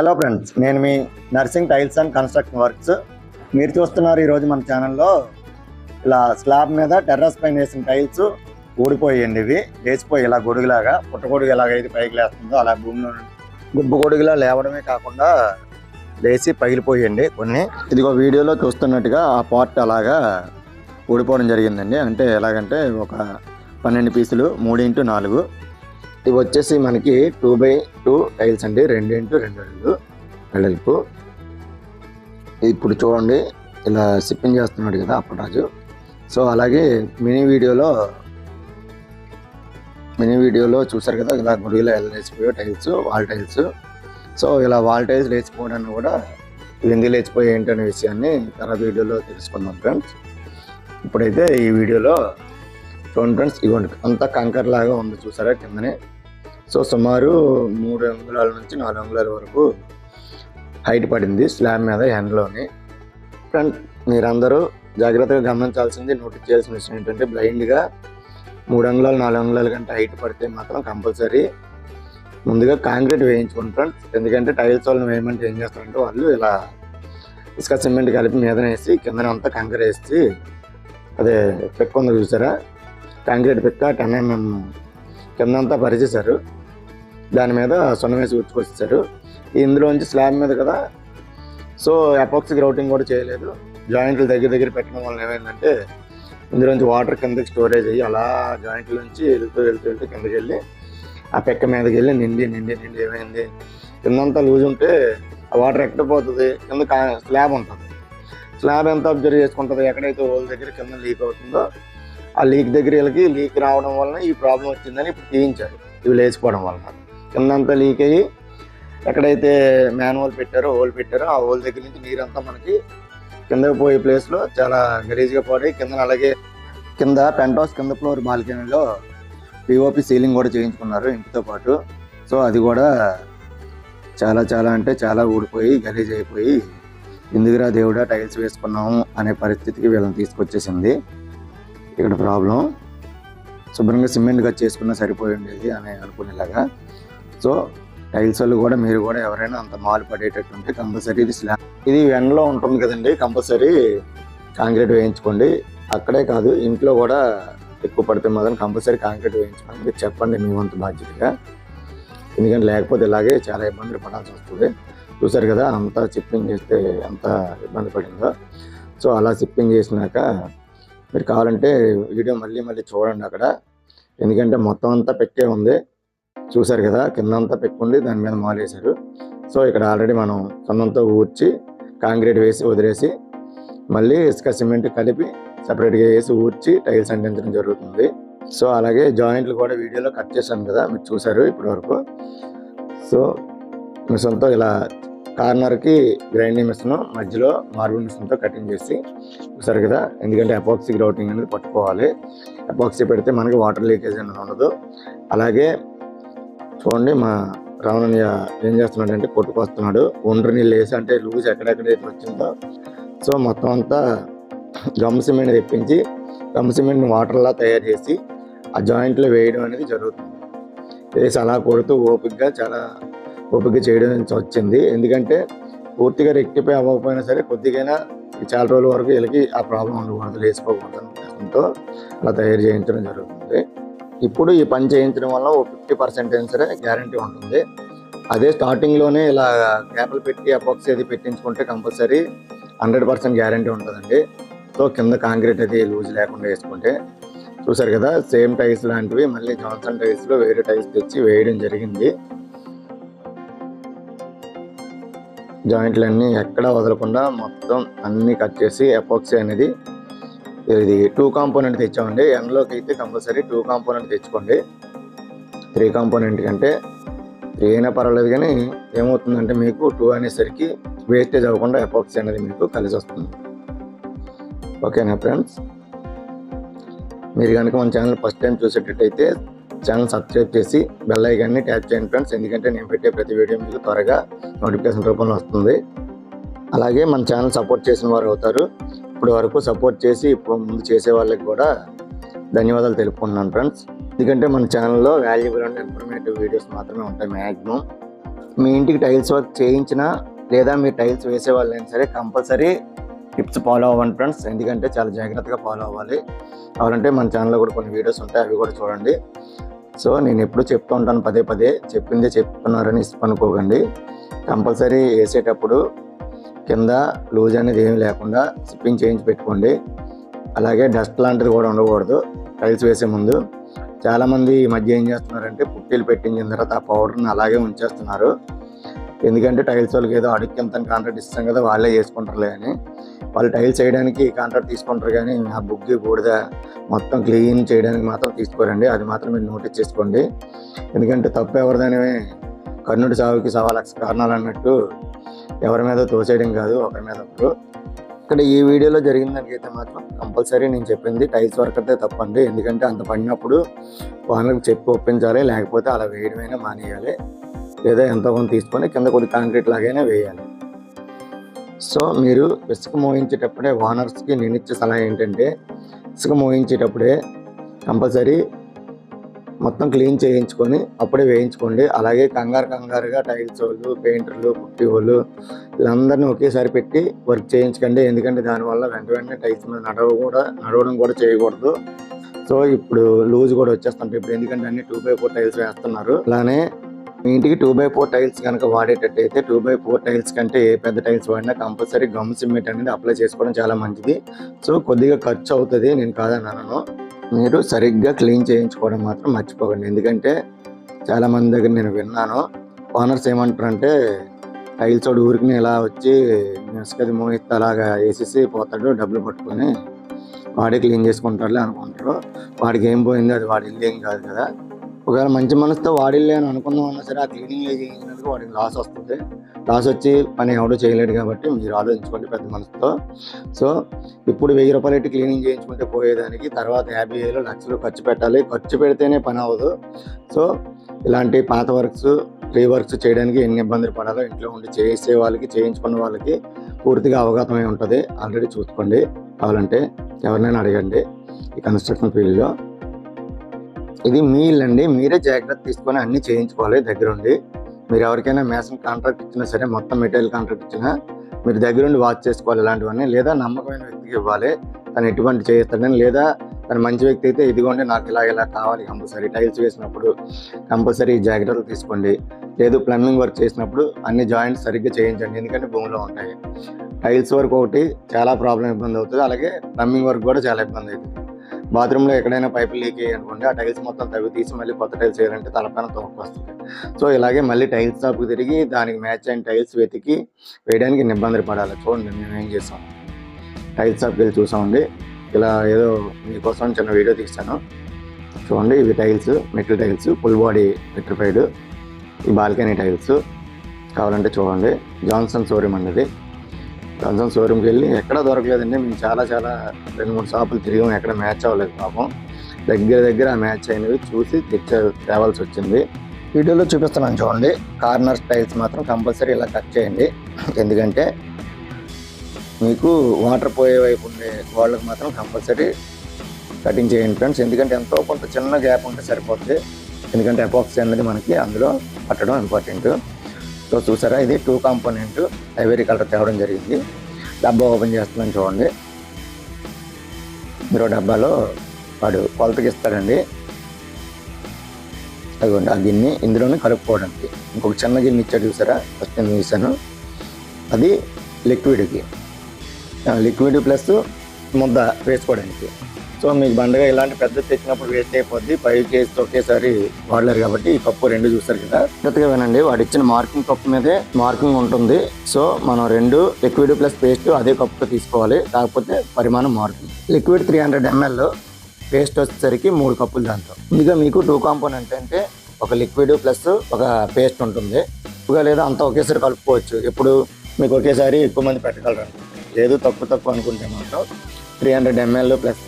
Hello friends నేను మీ Narsing tiles and construction works. మీరు చూస్తున్నారు ఈరోజు మన ఛానల్లో ఇలా స్లాబ్ మీద టెర్రస్ పైన వేసిన టైల్స్ ఊడిపోయండి ఇవి. లేచిపోయి ఇలా గొడుగులాగా పుట్టగొడుగు ఎలాగైతే పైకి లేస్తుందో అలా భూమిలో గుబ్బు గొడుగులా లేవడమే కాకుండా లేచి పగిలిపోయండి కొన్ని. ఇదిగో వీడియోలో చూస్తున్నట్టుగా ఆ పార్ట్ అలాగా ఊడిపోవడం జరిగిందండి. అంటే ఎలాగంటే ఒక పన్నెండు పీసులు మూడు ఇంటూ నాలుగు. ఇవి వచ్చేసి మనకి టూ బై టూ టైల్స్ అండి. రెండు ఇంటూ రెండు అడుగులు వెడల్పు. ఇప్పుడు చూడండి ఇలా సిప్పింగ్ చేస్తున్నాడు కదా అప్పటిరాజు. సో అలాగే మినీ వీడియోలో మినీ వీడియోలో చూసారు కదా ఇలా గుడిలో ఎలా లేచిపోయో టైల్స్ వాల్ టైల్స్ సో ఇలా వాల్ టైల్స్ లేచిపోవడాన్ని కూడా ఇవి ఎందుకు లేచిపోయాయి ఏంటనే విషయాన్ని తర్వాత వీడియోలో తెలుసుకుందాం ఫ్రెండ్స్. ఇప్పుడైతే ఈ వీడియోలో చూడండి ఫ్రెండ్స్ ఇవ్వండి అంతా కంకర్ లాగా ఉంది చూసారా కిందనే. సో సుమారు మూడు అంగుళాల నుంచి నాలుగు అంగుళాల వరకు హైట్ పడింది స్లాబ్ మీద ఎండలోని ఫ్రెండ్ మీరందరూ జాగ్రత్తగా గమనించాల్సింది నోటీస్ చేయాల్సిన విషయం ఏంటంటే బ్లైండ్గా మూడు అంగుళాలు నాలుగు అంగుళాల కంటే హైట్ పడితే మాత్రం కంపల్సరీ ముందుగా కాంక్రీట్ వేయించుకోండి ఫ్రెండ్స్ ఎందుకంటే టైల్స్ వాళ్ళని వేయమంటే ఏం చేస్తారంటే వాళ్ళు ఇలా ఇసుక సిమెంట్ కలిపి మీదనేసి వేసి అంతా కంకర వేసి అదే పెక్క ఉంది చూసారా? కాంక్రీట్ పెక్క టెన్ ఎంఎం కిందంతా పరిచేశారు. దాని మీద సొన్న వేసి ఉచ్చుకొచ్చారు ఇందులోంచి స్లాబ్ మీద కదా. సో ఎపాక్సీ గ్రౌటింగ్ కూడా చేయలేదు. జాయింట్లు దగ్గర దగ్గర పెట్టడం వల్ల ఏమైందంటే ఇందులోంచి వాటర్ కిందకి స్టోరేజ్ అయ్యి అలా జాయింట్ల నుంచి వెళ్తూ వెళ్తూ వెళ్తూ కిందకి వెళ్ళి ఆ పెక్క మీదకి వెళ్ళి నిండి నిండి నిండి ఏమైంది? కిందంతా లూజ్ ఉంటే ఆ వాటర్ ఎక్కడ పోతుంది? కింద స్లాబ్ ఉంటుంది. స్లాబ్ ఎంత అబ్జర్వ్ చేసుకుంటుంది? ఎక్కడైతే హోల్ దగ్గర కింద లీక్ అవుతుందో ఆ లీక్ దగ్గర వీళ్ళకి లీక్ రావడం వలన ఈ ప్రాబ్లం వచ్చిందని ఇప్పుడు తీయించారు. ఇవి లేచిపోవడం వలన కిందంతా లీక్ అయ్యి ఎక్కడైతే మ్యాన్ హోల్ పెట్టారో హోల్ పెట్టారో ఆ హోల్ దగ్గర నుంచి నీరంతా మనకి కిందకి పోయే ప్లేస్లో చాలా గలీజ్గా పడి కింద అలాగే కింద పెంట్ హౌస్ కింద ఫ్లోర్ బాల్కనీలో పిఓపి సీలింగ్ కూడా చేయించుకున్నారు ఇంటితో పాటు. సో అది కూడా చాలా చాలా అంటే చాలా ఊడిపోయి గలీజ్ అయిపోయి ఎందుకురా దేవుడా టైల్స్ వేసుకున్నాము అనే పరిస్థితికి వీళ్ళని తీసుకొచ్చేసింది. ఇక్కడ ప్రాబ్లం శుభ్రంగా సిమెంట్గా చేసుకున్నా సరిపోయి ఉండేది అని అనుకునేలాగా. సో టైల్స్ వాళ్ళు కూడా మీరు కూడా ఎవరైనా అంత మాలు పడేటట్టు ఉంటే కంపల్సరీ ఇది స్లాబ్. ఇది వెన్లో ఉంటుంది కదండి కంపల్సరీ కాంక్రీట్ వేయించుకోండి. అక్కడే కాదు ఇంట్లో కూడా ఎక్కువ పడితే మాత్రం కంపల్సరీ కాంక్రీట్ వేయించుకోండి. మీరు చెప్పండి మీ వంతు బాధ్యతగా. ఎందుకంటే లేకపోతే ఇలాగే చాలా ఇబ్బందులు పడాల్సి వస్తుంది. చూసారు కదా అంతా చిప్పింగ్ చేస్తే ఎంత ఇబ్బంది పడిందో. సో అలా చిప్పింగ్ చేసినాక మీరు కావాలంటే వీడియో మళ్ళీ మళ్ళీ చూడండి అక్కడ. ఎందుకంటే మొత్తం అంతా పెట్టే ఉంది. చూశారు కదా కింద అంతా పెట్టుకుండి దాని మీద మాలేశారు. సో ఇక్కడ ఆల్రెడీ మనం సొన్నంతో ఊడ్చి కాంక్రీట్ వేసి వదిలేసి మళ్ళీ ఇసుక సిమెంట్ కలిపి సపరేట్గా వేసి ఊడ్చి టైల్స్ అంటించడం జరుగుతుంది. సో అలాగే జాయింట్లు కూడా వీడియోలో కట్ చేశాను కదా మీరు చూసారు ఇప్పటి వరకు సో మిషన్తో ఇలా కార్నర్కి గ్రైండింగ్ మిషన్ మధ్యలో మార్బుల్ మిషన్తో కటింగ్ చేసి చూసారు కదా ఎందుకంటే అపాక్సీ గ్రౌటింగ్ అనేది పట్టుకోవాలి. అపాక్సీ పెడితే మనకి వాటర్ లీకేజ్ అనేది ఉండదు. అలాగే చూడండి మా రావణయ్య ఏం చేస్తున్నాడు అంటే కొట్టుకొస్తున్నాడు ఒండ్రి నీళ్ళు వేసి అంటే లూజ్ ఎక్కడెక్కడైతే వచ్చిందో. సో మొత్తం అంతా గమ్ సిమెంట్ తెప్పించి గమ్ సిమెంట్ని వాటర్లా తయారు చేసి ఆ జాయింట్లో వేయడం అనేది జరుగుతుంది. వేసి అలా కొడుతూ ఓపికగా చాలా ఓపిక చేయడం వచ్చింది. ఎందుకంటే పూర్తిగా రెక్టిఫై అవ్వకపోయినా సరే కొద్దిగైనా చాలా రోజుల వరకు వీళ్ళకి ఆ ప్రాబ్లం ఉండకూడదు లేచిపోకూడదు ఉద్దేశంతో అలా తయారు చేయించడం జరుగుతుంది. ఇప్పుడు ఈ పని చేయించడం వల్ల ఓ ఫిఫ్టీ పర్సెంట్ సరే గ్యారంటీ ఉంటుంది. అదే స్టార్టింగ్లోనే ఇలా గ్యాప్లు పెట్టి అపాక్సీ అది పెట్టించుకుంటే కంపల్సరీ హండ్రెడ్ పర్సెంట్ గ్యారంటీ ఉంటుందండి. సో కింద కాంక్రీట్ అది లూజ్ లేకుండా వేసుకుంటే. చూసారు కదా సేమ్ టైల్స్ లాంటివి మళ్ళీ జాన్సన్ టైల్స్లో వేరే టైల్స్ తెచ్చి వేయడం జరిగింది. జాయింట్లన్నీ ఎక్కడా వదలకుండా మొత్తం అన్నీ కట్ చేసి ఎపాక్సీ అనేది ఇది టూ కాంపోనెంట్ తెచ్చామండి. ఎండ్లోకి అయితే కంపల్సరీ టూ కాంపోనెంట్ తెచ్చుకోండి. త్రీ కాంపోనెంట్ కంటే త్రీ అయినా పర్వాలేదు కానీ ఏమవుతుందంటే మీకు టూ అనేసరికి వేస్టేజ్ అవ్వకుండా ఎపాక్సీ అనేది మీకు కలిసి వస్తుంది. ఓకేనా ఫ్రెండ్స్ మీరు కనుక మన ఛానల్ ఫస్ట్ టైం చూసేటట్టయితే ఛానల్ సబ్స్క్రైబ్ చేసి బెల్ ఐకాన్ని ట్యాప్ చేయండి ఫ్రెండ్స్ ఎందుకంటే నేను పెట్టే ప్రతి వీడియో మీకు త్వరగా నోటిఫికేషన్ రూపంలో వస్తుంది. అలాగే మన ఛానల్ సపోర్ట్ చేసిన వారు అవుతారు. ఇప్పుడు వరకు సపోర్ట్ చేసి ఇప్పుడు ముందు చేసే వాళ్ళకి కూడా ధన్యవాదాలు తెలుపుకుంటున్నాను ఫ్రెండ్స్ ఎందుకంటే మన ఛానల్లో వాల్యుబుల్ అండ్ ఇన్ఫర్మేటివ్ వీడియోస్ మాత్రమే ఉంటాయి మ్యాక్సిమం మీ ఇంటికి టైల్స్ వర్క్ చేయించినా లేదా మీరు టైల్స్ వేసే వాళ్ళైనా సరే కంపల్సరీ టిప్స్ ఫాలో అవ్వండి ఫ్రెండ్స్ ఎందుకంటే చాలా జాగ్రత్తగా ఫాలో అవ్వాలి. కావాలంటే మన ఛానల్లో కూడా కొన్ని వీడియోస్ ఉంటాయి అవి కూడా చూడండి. సో నేను ఎప్పుడు చెప్తూ ఉంటాను పదే పదే. చెప్పిందే చెప్తున్నారని అనుకోకండి కంపల్సరీ వేసేటప్పుడు కింద లూజ్ అనేది ఏమి లేకుండా సిప్పింగ్ చేయించి పెట్టుకోండి. అలాగే డస్ట్ లాంటిది కూడా ఉండకూడదు. టైల్స్ వేసే ముందు చాలామంది ఈ మధ్య ఏం చేస్తున్నారంటే పుట్టీలు పెట్టించిన తర్వాత ఆ పౌడర్ని అలాగే ఉంచేస్తున్నారు. ఎందుకంటే టైల్స్ వాళ్ళకి ఏదో అడుగు కాంట్రాక్ట్ ఇస్తాం కదా వాళ్ళే చేసుకుంటారులే అని. వాళ్ళు టైల్స్ వేయడానికి కాంట్రాక్ట్ తీసుకుంటారు కానీ ఆ బుగ్గి బూడిద మొత్తం క్లీన్ చేయడానికి మాత్రం తీసుకోరండి. అది మాత్రం మీరు నోటీస్ చేసుకోండి. ఎందుకంటే తప్పు ఎవరిదని కర్ణుడి సాగుకి సవా లక్ష కారణాలు అన్నట్టు ఎవరి మీద తోసేయడం కాదు ఒకరి మీద ఒకరు. ఇక్కడ ఈ వీడియోలో జరిగిన దానికైతే మాత్రం కంపల్సరీ నేను చెప్పింది. టైల్స్ వర్క్ అయితే తప్పండి. ఎందుకంటే అంత పడినప్పుడు వాళ్ళకి చెప్పి ఒప్పించాలి లేకపోతే అలా వేయడమైనా మానేయాలి. లేదా ఎంతో కొంత తీసుకొని కింద కొద్ది కాంక్రీట్ లాగైనా వేయాలి. సో మీరు ఇసుక మోయించేటప్పుడే ఓనర్స్కి నేను ఇచ్చే సలహా ఏంటంటే ఇసుక మోయించేటప్పుడే కంపల్సరీ మొత్తం క్లీన్ చేయించుకొని అప్పుడే వేయించుకోండి. అలాగే కంగారు కంగారుగా టైల్స్ వాళ్ళు పెయింటర్లు పుట్టి వాళ్ళు వీళ్ళందరినీ ఒకేసారి పెట్టి వర్క్ చేయించకండి. ఎందుకంటే దానివల్ల వెంట వెంటనే టైల్స్ మీద నడవ కూడా నడవడం కూడా చేయకూడదు. సో ఇప్పుడు లూజ్ కూడా వచ్చేస్తుంటాయి. ఇప్పుడు ఎందుకంటే అన్ని టూ బై ఫోర్ టైల్స్ వేస్తున్నారు. అలానే మీ ఇంటికి టూ బై ఫోర్ టైల్స్ కనుక వాడేటట్టయితే టూ బై ఫోర్ టైల్స్ కంటే ఏ పెద్ద టైల్స్ వాడినా కంపల్సరీ గమ్ సిమెంట్ అనేది అప్లై చేసుకోవడం చాలా మంచిది. సో కొద్దిగా ఖర్చు అవుతుంది. నేను కాదన్నాను. మీరు సరిగ్గా క్లీన్ చేయించుకోవడం మాత్రం మర్చిపోకండి. ఎందుకంటే చాలామంది దగ్గర నేను విన్నాను ఓనర్స్ ఏమంటారంటే టైల్స్ వాడు ఊరికి ఇలా వచ్చి ఇసుకది మోహిత్ అలాగా వేసేసి పోతాడు డబ్బులు పట్టుకొని వాడే క్లీన్ చేసుకుంటారులే అనుకుంటారు. వాడికి ఏం పోయింది అది వాడి ఇల్లు ఏం కాదు కదా. ఒకవేళ మంచి మనసుతో వాడిల్లే అని అనుకుందాం అన్నా సరే ఆ క్లీనింగ్ చేసినందుకు వాడికి లాస్ వస్తుంది. లాస్ వచ్చి పని ఎవడో చేయలేడు కాబట్టి మీరు ఆలోచించుకోండి పెద్ద మనసుతో. సో ఇప్పుడు వెయ్యి రూపాయలు పెట్టి క్లీనింగ్ చేయించుకుంటే పోయేదానికి తర్వాత యాభై వేలు లక్షలు ఖర్చు పెట్టాలి. ఖర్చు పెడితేనే పని అవ్వదు. సో ఇలాంటి పాత వర్క్స్ రీ వర్క్స్ చేయడానికి ఎన్ని ఇబ్బందులు పడాలో ఇంట్లో ఉండి చేసే వాళ్ళకి చేయించుకున్న వాళ్ళకి పూర్తిగా అవగతమై ఉంటుంది. ఆల్రెడీ చూసుకోండి. కావాలంటే ఎవరినైనా అడగండి ఈ కన్స్ట్రక్షన్ ఫీల్డ్లో ఇది మీ ఇల్లు అండి మీరే జాగ్రత్త తీసుకొని అన్ని చేయించుకోవాలి దగ్గరుండి. మీరు ఎవరికైనా మేసం కాంట్రాక్ట్ ఇచ్చినా సరే మొత్తం మెటీరియల్ కాంట్రాక్ట్ ఇచ్చినా మీరు దగ్గరుండి వాచ్ చేసుకోవాలి ఇలాంటివన్నీ. లేదా నమ్మకమైన వ్యక్తికి ఇవ్వాలి. తను ఎటువంటి చేస్తాడని లేదా తను మంచి వ్యక్తి అయితే ఇదిగోండి నాకు ఇలా ఇలా కావాలి. కంపల్సరీ టైల్స్ వేసినప్పుడు కంపల్సరీ జాగ్రత్తలు తీసుకోండి. లేదు ప్లంబింగ్ వర్క్ చేసినప్పుడు అన్ని జాయింట్స్ సరిగ్గా చేయించండి. ఎందుకంటే భూమిలో ఉంటాయి. టైల్స్ వర్క్ ఒకటి చాలా ప్రాబ్లం ఇబ్బంది అవుతుంది. అలాగే ప్లంబింగ్ వర్క్ కూడా చాలా ఇబ్బంది అవుతుంది. బాత్రూంలో ఎక్కడైనా పైపు లీక్ అయ్యి అనుకోండి ఆ టైల్స్ మొత్తం తవ్వి తీసి మళ్ళీ కొత్త టైల్స్ వేయాలంటే తలపైన తోక వస్తుంది. సో ఇలాగే మళ్ళీ టైల్స్ షాప్కి తిరిగి దానికి మ్యాచ్ అయిన టైల్స్ వెతికి వేయడానికి ఇబ్బంది ఇబ్బందులు పడాలి. చూడండి మేము ఏం చేసాం. టైల్స్ షాప్కి వెళ్ళి చూసామండి. ఇలా ఏదో మీకోసం చిన్న వీడియో తీస్తాను చూడండి ఇవి tiles metal tiles full body vitrified ఈ బాల్కనీ టైల్స్ కావాలంటే చూడండి. జాన్సన్ షోరూమ్ అన్నది జాన్సన్ షోరూమ్కి వెళ్ళి ఎక్కడ దొరకలేదండి. మేము చాలా చాలా రెండు మూడు షాపులు తిరిగాం ఎక్కడ మ్యాచ్ అవ్వలేదు పాపం. దగ్గర దగ్గర ఆ మ్యాచ్ అయినవి చూసి తెచ్చే తేవాల్సి వచ్చింది. వీడియోలో చూపిస్తున్నాను చూడండి. కార్నర్ టైల్స్ మాత్రం కంపల్సరీ ఇలా కట్ చేయండి. ఎందుకంటే మీకు వాటర్ పోయే వైపు ఉండే వాళ్ళకి మాత్రం కంపల్సరీ కటింగ్ చేయండి ఫ్రెండ్స్. ఎందుకంటే ఎంతో కొంత చిన్న గ్యాప్ ఉంటే సరిపోతుంది ఎందుకంటే అపాక్సీ అనేది మనకి అందులో పట్టడం ఇంపార్టెంట్. సో చూసారా? ఇది టూ కాంపోనెంట్ ఐవరీ కలర్ తేవడం జరిగింది. డబ్బా ఓపెన్ చేస్తున్నాను చూడండి. మీరు డబ్బాలో వాడు కొలతకి ఇస్తాడండి. అదిగోండి ఆ గిన్నె ఇందులోనే కలుపుకోవడానికి. ఇంకొక చిన్న గిన్నె ఇచ్చాడు చూసారా? ఫస్ట్ నేను చూసాను అది లిక్విడ్కి లిక్విడ్ ప్లస్ ముద్ద వేసుకోవడానికి. సో మీకు బండగా ఇలాంటి పెద్ద తెచ్చినప్పుడు వేస్ట్ అయిపోద్ది. ఫైవ్ కేజీస్ ఒకేసారి వాడలేరు కాబట్టి ఈ కప్పు రెండు చూస్తారు కదా. కొత్తగా వినండి వాడు ఇచ్చిన మార్కింగ్ కప్పు మీదే మార్కింగ్ ఉంటుంది. సో మనం రెండు లిక్విడ్ ప్లస్ పేస్ట్ అదే కప్పుతో తీసుకోవాలి. కాకపోతే పరిమాణం మారుతుంది. Liquid three hundred ML paste వచ్చేసరికి మూడు కప్పులు దాంతో. ముందుగా మీకు టూ కాంపోనెంట్ అంటే ఒక లిక్విడ్ ప్లస్ ఒక పేస్ట్ ఉంటుంది. ఎక్కువగా లేదా అంతా ఒకేసారి కలుపుకోవచ్చు. ఇప్పుడు మీకు ఒకేసారి ఎక్కువ మంది పెట్టగలరు. లేదు తక్కువ తక్కువ అనుకుంటే మాత్రం త్రీ హండ్రెడ్ ఎంఎల్ ప్లస్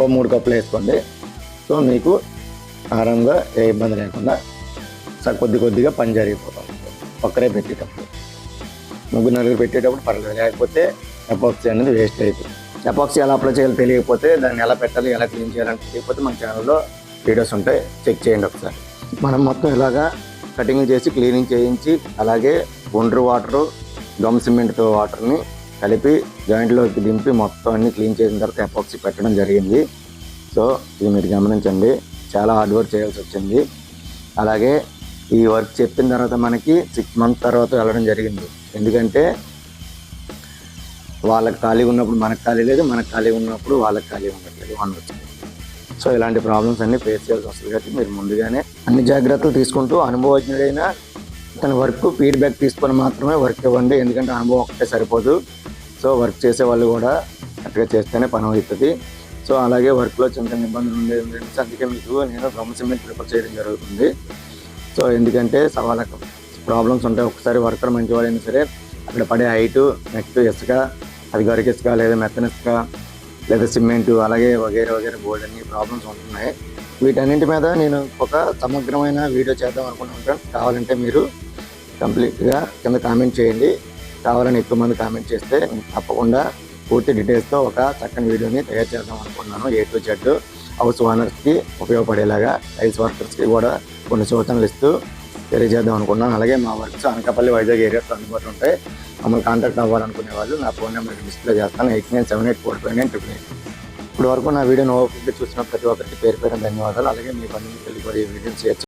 ఓ మూడు కప్పులు వేసుకోండి. సో మీకు ఆరాంగా ఏ ఇబ్బంది లేకుండా సార్ కొద్ది కొద్దిగా పని జరిగిపోతాం ఒక్కరే పెట్టేటప్పుడు. ముగ్గురు నలుగురు పెట్టేటప్పుడు పర్లేదు. లేకపోతే ఎపాక్సీ అనేది వేస్ట్ అవుతుంది ఎపాక్సీ ఎలా అప్లై చేయాలో తెలియకపోతే దాన్ని ఎలా పెట్టాలి ఎలా క్లీన్ చేయాలని తెలియకపోతే మన ఛానల్లో వీడియోస్ ఉంటాయి. చెక్ చేయండి ఒకసారి. మనం మొత్తం ఇలాగా కటింగ్ చేసి క్లీనింగ్ చేయించి అలాగే ఒండ్రు వాటరు గమ్ సిమెంట్తో వాటర్ని కలిపి జాయింట్లోకి దింపి మొత్తం అన్ని క్లీన్ చేసిన తర్వాత ఎపాక్సీ పెట్టడం జరిగింది. సో ఇది మీరు గమనించండి. చాలా హార్డ్ వర్క్ చేయాల్సి వచ్చింది. అలాగే ఈ వర్క్ చెప్పిన తర్వాత మనకి సిక్స్ మంత్ తర్వాత వెళ్ళడం జరిగింది. ఎందుకంటే వాళ్ళకి ఖాళీగా ఉన్నప్పుడు మనకు ఖాళీ లేదు మనకు ఖాళీగా ఉన్నప్పుడు వాళ్ళకి ఖాళీ ఉండట్లేదు అనవచ్చు సో ఇలాంటి ప్రాబ్లమ్స్ అన్ని ఫేస్ చేయాల్సి వస్తుంది కాబట్టి మీరు ముందుగానే అన్ని జాగ్రత్తలు తీసుకుంటూ అనుభవజ్ఞుడైన తన వర్క్ ఫీడ్బ్యాక్ తీసుకొని మాత్రమే వర్క్ ఇవ్వండి. ఎందుకంటే అనుభవం ఒకటే సరిపోదు. సో వర్క్ చేసే వాళ్ళు కూడా కరెక్ట్గా చేస్తేనే పని అవుతుంది. సో అలాగే వర్క్లో చిన్న చిన్న ఇబ్బందులు ఉండేది అందుకే మీకు నేను గమ్ సిమెంట్ ప్రిపేర్ చేయడం జరుగుతుంది. సో ఎందుకంటే వాళ్ళకి ప్రాబ్లమ్స్ ఉంటాయి. ఒకసారి వర్కర్ మంచివాడైనా సరే అక్కడ పడే హైటు నెక్స్ట్ ఇసుక అది గరికి ఇసుక లేదా మెత్తన ఇసుక లేదా సిమెంట్ అలాగే వగేరే వగేరే బోర్డు అన్ని ప్రాబ్లమ్స్ ఉంటున్నాయి. వీటన్నింటి మీద నేను ఒక సమగ్రమైన వీడియో చేద్దాం అనుకుంటున్నాను. కావాలంటే మీరు కంప్లీట్గా కింద కామెంట్ చేయండి. కావాలని ఎక్కువ మంది కామెంట్ చేస్తే తప్పకుండా పూర్తి డీటెయిల్స్తో ఒక చక్కని వీడియోని తయారు చేద్దాం అనుకున్నాను. ఏ టు జెడ్ హౌస్ ఓనర్స్కి ఉపయోగపడేలాగా టైల్స్ వర్కర్స్కి కూడా కొన్ని సూచనలు ఇస్తూ తెలియజేద్దాం అనుకున్నాను. అలాగే మా వర్క్స్ అనకాపల్లి వైజాగ్ ఏరియాలో అందుబాటులో ఉంటాయి. మమ్మల్ని కాంటాక్ట్ అవ్వాలనుకునే వాళ్ళు నా ఫోన్ నెంబర్ డిస్ప్లే చేస్తాను. Eight nine seven eight four five nine triple eight ఇప్పుడు వరకు నా వీడియోని ఓపెన్ చూసిన ప్రతి ఒక్కరికి పేరు పేరు ధన్యవాదాలు. అలాగే మీ పని తెలియదు ఈ వీడియోని షేర్